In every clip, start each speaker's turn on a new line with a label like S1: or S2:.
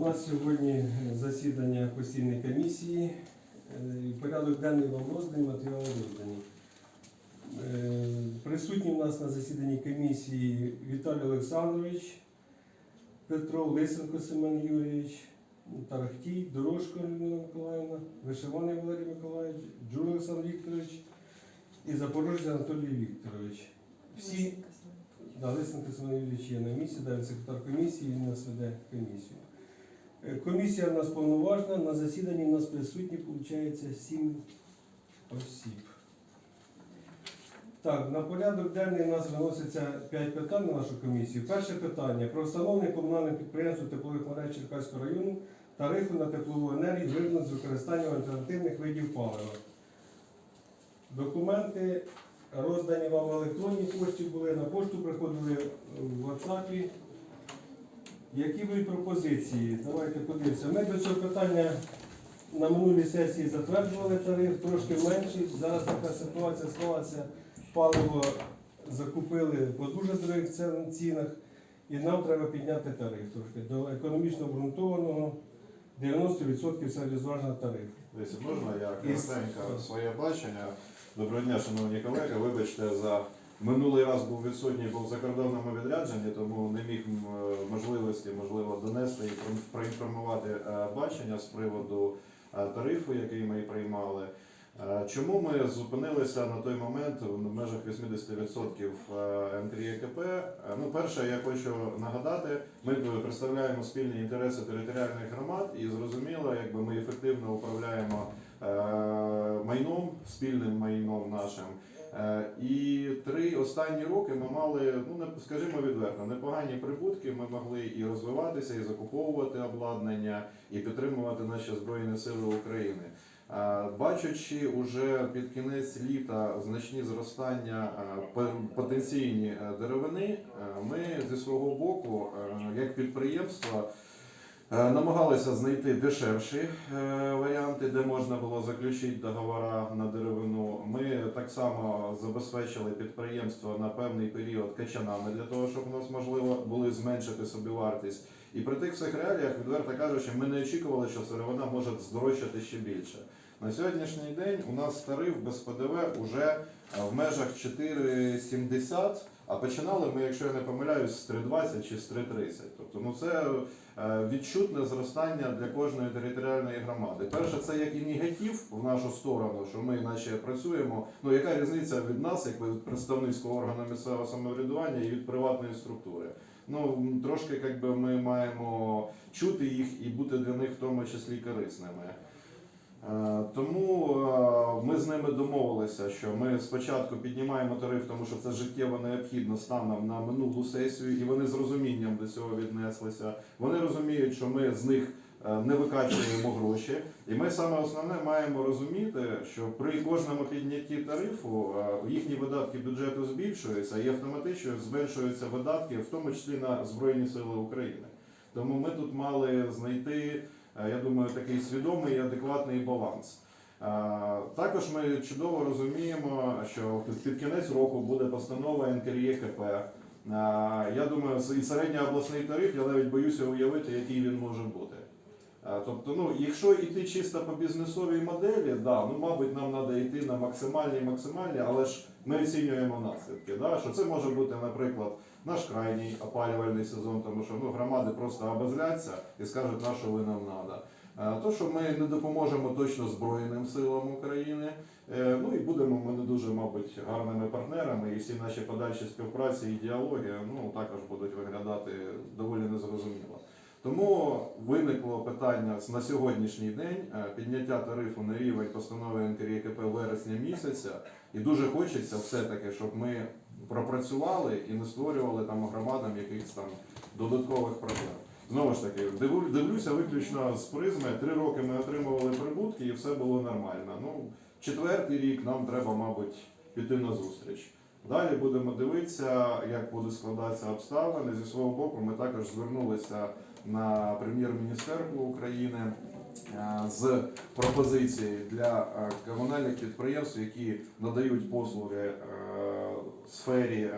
S1: нас сьогодні засідання постійної комісії. Е, Порядок денний вам розданий, матеріали роздані. Е, Присутні у нас на засіданні комісії Віталій Олександрович, Петро Лисенко Семен Юрійович, Тарахтій, Дорожко Людмила Миколаївна, Вишиваний Валерій Миколаївич, Джур Олександр Вікторович і Запорожець Анатолій Вікторович. Всі Да, Лисенко Семен Юрійович є на місці, да, він секретар комісії, він нас веде комісію. Е, Комісія в нас повноважна, на засіданні в нас присутні, виходить, сім осіб. Так, на порядок денний у нас виноситься 5 питань на нашу комісію. Перше питання про встановлення комунальним підприємству теплових мереж Черкаського району тарифу на теплову енергію вироблену з використанням альтернативних видів палива. Документи роздані вам в електронній пошті були, на пошту приходили в WhatsApp. Які будуть пропозиції? Давайте подивимося. Ми до цього питання на минулій сесії затверджували тариф, трошки менший. Зараз така ситуація склалася. Паливо закупили по дуже дорогих цінах, і нам треба підняти тариф трошки до економічно обґрунтованого 90% середньозважного тарифу.
S2: Дивіться, можна я коротенько своє бачення. Доброго дня, шановні колеги. Вибачте, за минулий раз був відсутній, був в закордонному відрядженні, тому не міг е, можливості, можливо, донести і проінформувати е, бачення з приводу е, тарифу, який ми приймали. Чому ми зупинилися на той момент в межах 80% е, НКРІКП? Е, Ну, перше, я хочу нагадати, ми представляємо спільні інтереси територіальних громад і зрозуміло, якби ми ефективно управляємо майном, спільним майном нашим. Е, І три останні роки ми мали, ну скажімо відверто, непогані прибутки. Ми могли і розвиватися, і закуповувати обладнання, і підтримувати наші збройні сили України. Е, Бачачи уже під кінець літа значні зростання е, потенційні деревини, ми зі свого боку, як підприємство, намагалися знайти дешевші е, варіанти, де можна було заключити договори на деревину. Ми так само забезпечили підприємство на певний період качанами для того, щоб у нас можливо були зменшити собівартість. І при тих всіх реаліях, відверто кажучи, ми не очікували, що сировина може здорожчати ще більше. На сьогоднішній день у нас тариф без ПДВ уже е, в межах 4,70, а починали ми, якщо я не помиляюсь, з 3,20 чи з 3,30. Тобто, ну це е, відчутне зростання для кожної територіальної громади. Перше, це як і негатив в нашу сторону, що ми наче працюємо. Ну яка різниця від нас, як від представницького органу місцевого самоврядування і від приватної структури? Ну трошки якби ми маємо чути їх і бути для них в тому числі корисними. Е, Тому е, ми з ними домовилися, що ми спочатку піднімаємо тариф, тому що це життєво необхідно станом на минулу сесію, і вони з розумінням до цього віднеслися. Вони розуміють, що ми з них е, не викачуємо гроші, і ми саме основне маємо розуміти, що при кожному піднятті тарифу їхні видатки бюджету збільшуються і автоматично зменшуються видатки, в тому числі на Збройні Сили України. Тому ми тут мали знайти. Е, Я думаю, такий свідомий і адекватний баланс. Е, Також ми чудово розуміємо, що під- кінець року буде постанова НКРЄКП. Е, Я думаю, і середній обласний тариф, я навіть боюся уявити, який він може бути. Тобто, ну, якщо йти чисто по бізнесовій моделі, да, ну, мабуть, нам треба йти на максимальні максимальні, але ж ми оцінюємо наслідки. Да, що це може бути, наприклад, наш крайній опалювальний сезон, тому що ну, громади просто обозляться і скажуть, на що ви нам треба. То, що ми не допоможемо точно Збройним силам України, е, ну і будемо ми не дуже, мабуть, гарними партнерами, і всі наші подальші співпраці і діалоги ну, також будуть виглядати доволі незрозуміло. Тому виникло питання на сьогоднішній день е, підняття тарифу на рівень постанови НКРЄКП вересня місяця. І дуже хочеться все-таки, щоб ми пропрацювали і не створювали там громадам якихось там додаткових проблем. Знову ж таки, дивлюся виключно з призми. Три роки ми отримували прибутки і все було нормально. Ну, четвертий рік нам треба, мабуть, піти на зустріч. Далі будемо дивитися, як будуть складатися обставини. Зі свого боку, ми також звернулися на прем'єр-міністерку України е, з пропозицією для е, комунальних підприємств, які надають послуги е, сфері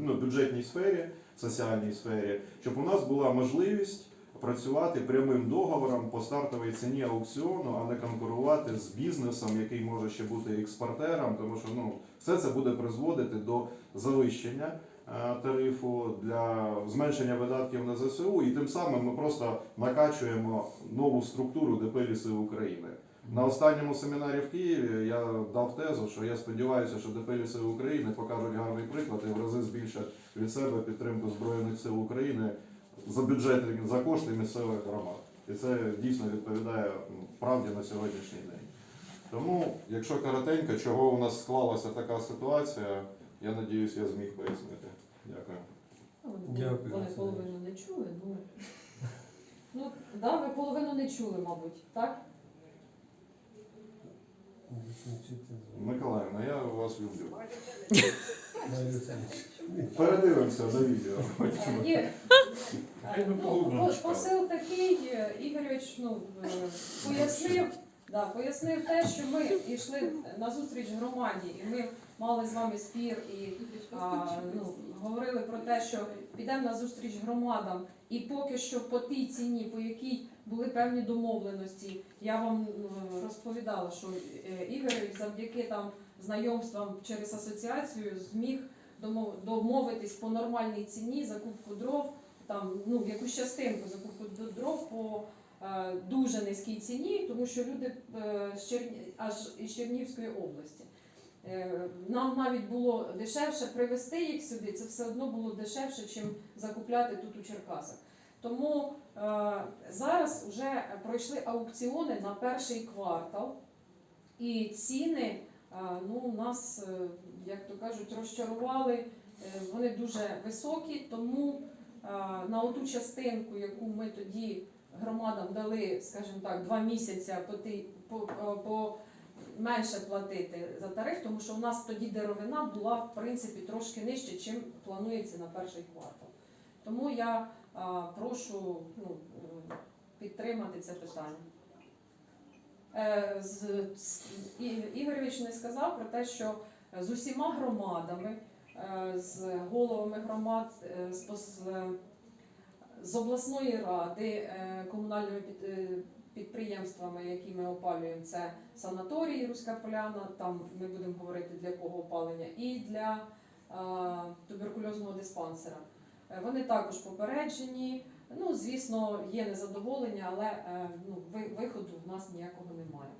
S2: ну, бюджетній сфері, соціальній сфері, щоб у нас була можливість працювати прямим договором по стартовій ціні аукціону, а не конкурувати з бізнесом, який може ще бути експортером, тому що ну, все це буде призводити до завищення тарифу для зменшення видатків на ЗСУ, і тим самим ми просто накачуємо нову структуру ДП «Ліси України. На останньому семінарі в Києві я дав тезу, що я сподіваюся, що ДП «Ліси України покажуть гарний приклад і в рази збільшать від себе підтримку Збройних сил України за бюджет, за кошти місцевих громад. І це дійсно відповідає ну, правді на сьогоднішній день. Тому, якщо коротенько, чого у нас склалася така ситуація, я надіюсь, я зміг пояснити. Дякую.
S3: Ну,
S1: Дякую,
S3: Вони половину не чули, ну. Ну, да, ви половину не чули, мабуть, так?
S2: Миколаївна, я вас люблю. Передивимося за відео.
S3: Е, Ну, по- посил такий, е, ну, е, пояснив, да, пояснив те, що ми йшли на зустріч громаді, і ми мали з вами спір і а, ну, говорили про те, що підемо на зустріч громадам, і поки що по тій ціні, по якій були певні домовленості, я вам е, розповідала, що е, Ігор завдяки там знайомствам через асоціацію зміг домовитись по нормальній ціні закупку дров, там ну якусь частинку закупку дров по е, дуже низькій ціні, тому що люди з Черні... аж із Чернігівської області. Е, Нам навіть було дешевше привезти їх сюди, це все одно було дешевше, чим закупляти тут у Черкасах. Тому е, зараз вже пройшли аукціони на перший квартал, і ціни е, ну, нас, е, як то кажуть, розчарували. Е, Вони дуже високі, тому е, на оту частинку, яку ми тоді громадам дали, скажімо так, два місяці по, по, е, по менше платити за тариф, тому що у нас тоді деревина була в принципі трошки нижче, чим планується на перший квартал. Тому я а, прошу ну, підтримати це питання. Е, з, І- Ігоревич не сказав про те, що з усіма громадами, е, з головами громад, е, з, з обласної ради, е, комунальними під- е, підприємствами, які ми опалюємо, це санаторії Руська Поляна, там ми будемо говорити для кого опалення, і для туберкульозного диспансера. Е, Вони також попереджені. Ну, звісно, є незадоволення, але е, ну, виходу в нас ніякого немає.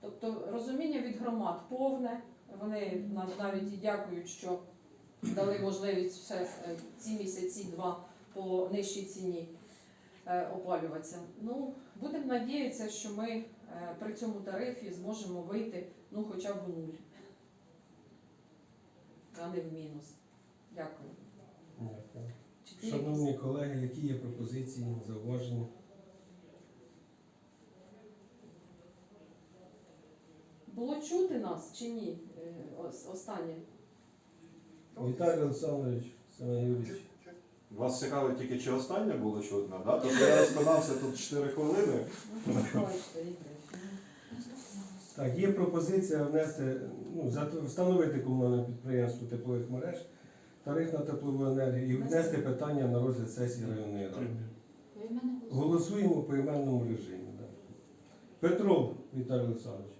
S3: Тобто розуміння від громад повне. Вони навіть і дякують, що дали можливість ще е, ці місяці два по нижчій ціні опалюватися. Ну, будемо надіятися, що ми е, при цьому тарифі зможемо вийти ну, хоча б у нуль, а не в мінус. Дякую.
S1: Дякую. Шановні колеги, які є пропозиції, зауваження?
S3: Було чути нас чи ні? Е, Останнє.
S1: Віталій Олександрович, Семен Юрійович.
S2: Вас цікавить тільки чи останнє було чутно, да? Тобто я розпинався тут 4 хвилини.
S1: Так, є пропозиція внести, ну, встановити комунальне підприємство теплових мереж, тариф на теплову енергію і внести питання на розгляд сесії районної ради. Голосуємо по іменному режимі. Да. Петров Віталій Олександрович.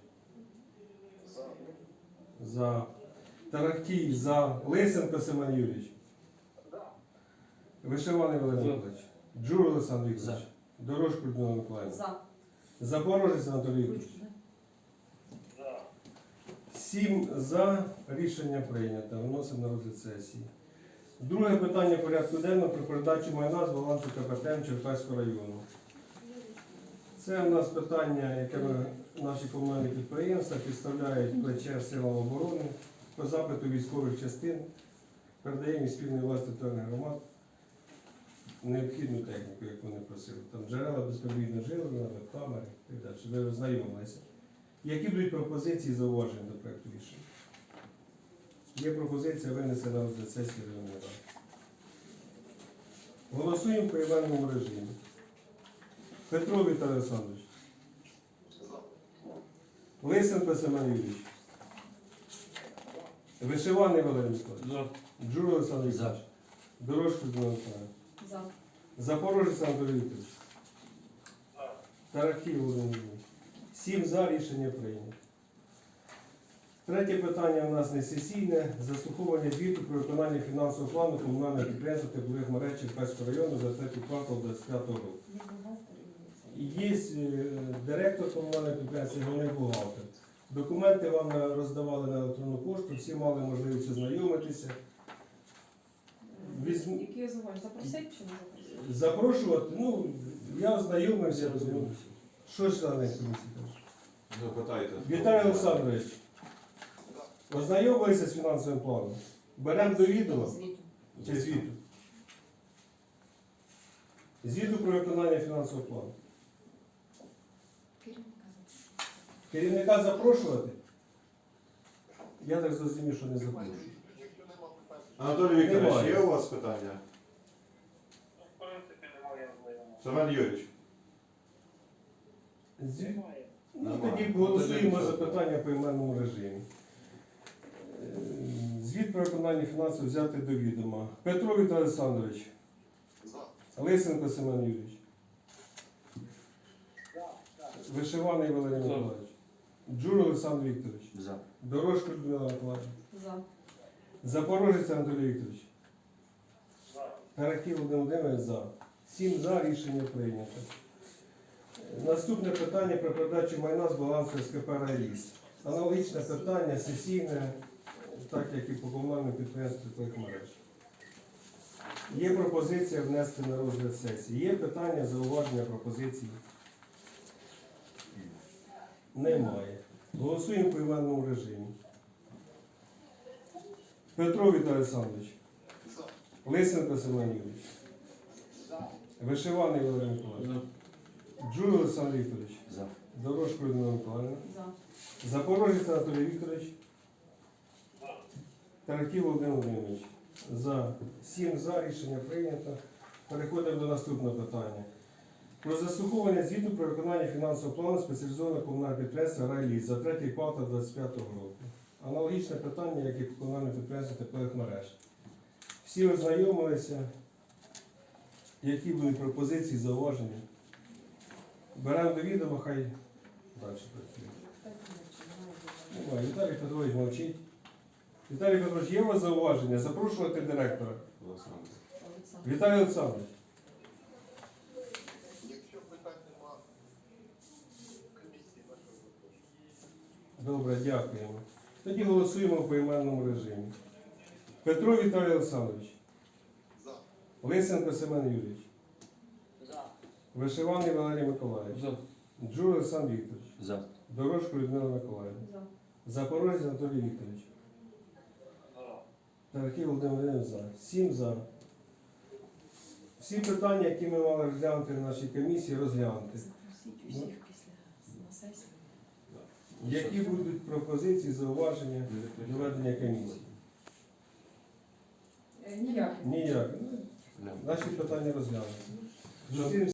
S1: За. Тарахтій за. Лисенко Семен Юрійович. Вишиваний Валерій Миколаївич. Джур Олександр Вікторович. Дорожко Людмила Миколаївна.
S3: За.
S1: Запорожець Анатолій Вікторович. Сім за. Рішення прийнято. Виносимо на розгляд сесії. Друге питання порядку денного про передачу майна з балансу КПТМ Черкаського району. Це у нас питання, яке ми, наші комунальні підприємства підставляють плече силам оборони по запиту військових частин, передаємо власті територіальних громад необхідну техніку, як вони просили. Там джерела безпровідно живлення, веб-камери і так далі, ви ознайомилися. Які будуть пропозиції зауваження до проекту рішення? Є пропозиція винести на сесії районної ради. Голосуємо по іменному режимі. Петро Віталій Олександрович. Лисенко Семен Юрійович. Вишиваний Валерій Миколаївич. Джур Олександр Вікторович. Дорожко Дмитро.
S3: За.
S1: Запорожець Анатолій Вікторович. Тарахтій Володимир. Сім за рішення прийнято. Третє питання у нас не сесійне. Заслуховування звіту про виконання фінансового плану комунального підприємства теплових мереж Черкаського району за третій квартал 25 року.
S3: Є
S1: е, директор комунального підприємства, головний бухгалтер. Документи вам роздавали на електронну пошту, всі мали можливість ознайомитися. Візьм-
S3: Які зауваження? Запросить чи не запросить?
S1: Запрошувати, ну, я ознайомився, розумію. Що ж кажуть?
S2: Ну.
S1: Віталій Олександрович, ознайомилися з фінансовим планом? Беремо до відома чи звіту? Звіту про виконання фінансового плану. Керівника Керівника запрошувати? Я так зрозумів, що не запрошую.
S2: Анатолій Вікторович, є у вас питання?
S4: В принципі, немає.
S2: Семен Юрійович.
S1: Звіт? Ну,
S2: Немає.
S1: тоді
S2: Ну,
S1: голосуємо за питання по іменному режимі. Е, Звіт про виконання фінансів взяти до відома. Петро Віктор Олександрович. Лисенко Семен Юрійович. Вишиваний Валерій Миколаївич. Джур Олександр Вікторович.
S5: За.
S1: Дорожко Людмила Миколаївна.
S3: За.
S1: Запорожець Анатолій Вікторович.
S4: За.
S1: Тарахів Володимир за. Сім за рішення прийнято. Наступне питання про передачу майна з балансу СКП «Райліс». Аналогічне питання сесійне, так як і по комунальному підприємству теплих мереж. Є пропозиція внести на розгляд сесії. Є питання, зауваження, пропозиції? Немає. Голосуємо по іменному режимі. Петро Віталій Олександрович. Лисенко Семен Юрійович. Вишиваний Валерій Миколаївич. Джуй Олександр Вікторович.
S5: За.
S1: Дорожко Людмила Миколаївна.
S3: За.
S1: Запорожець Анатолій Вікторович. Тараків Володимир Володимирович. За. Сім за. Рішення прийнято. Переходимо до наступного питання. Про заслуховування звіту про виконання фінансового плану спеціалізованого комунального підприємства «Райліс» за третій квартал 2025 року. Аналогічне питання, як і по комунальному підприємству теплових мереж. Всі ознайомилися. Які будуть пропозиції, зауваження? Беремо до відома, хай далі працює. Немає. Віталій Петрович мовчить. Віталій Петрович, є у вас зауваження? Запрошувати директора.
S2: Олександр.
S1: Віталій Олександрович.
S4: Якщо питань нема, комісії нашої запрошую.
S1: Добре, дякуємо. Тоді голосуємо по іменному режимі. Петро Віталій Олександрович.
S4: За.
S1: Лисенко Семен Юрійович.
S4: За.
S1: Вишиваний Валерій Миколаївич.
S5: За.
S1: Джур Олександр Вікторович.
S5: За.
S1: Дорожко Людмила Миколаївна.
S3: За.
S1: Запорожець Анатолій Вікторович.
S4: За.
S1: Тарахів Володимир Володимирович за. Сім за. Всі питання, які ми мали розглянути в нашій комісії, розглянути.
S3: Запросіть усіх після на сесію.
S1: Які будуть пропозиції, зауваження доведення комісії?
S3: Ніяк.
S1: Ніяк. Ну, Наші питання. Зустрінемося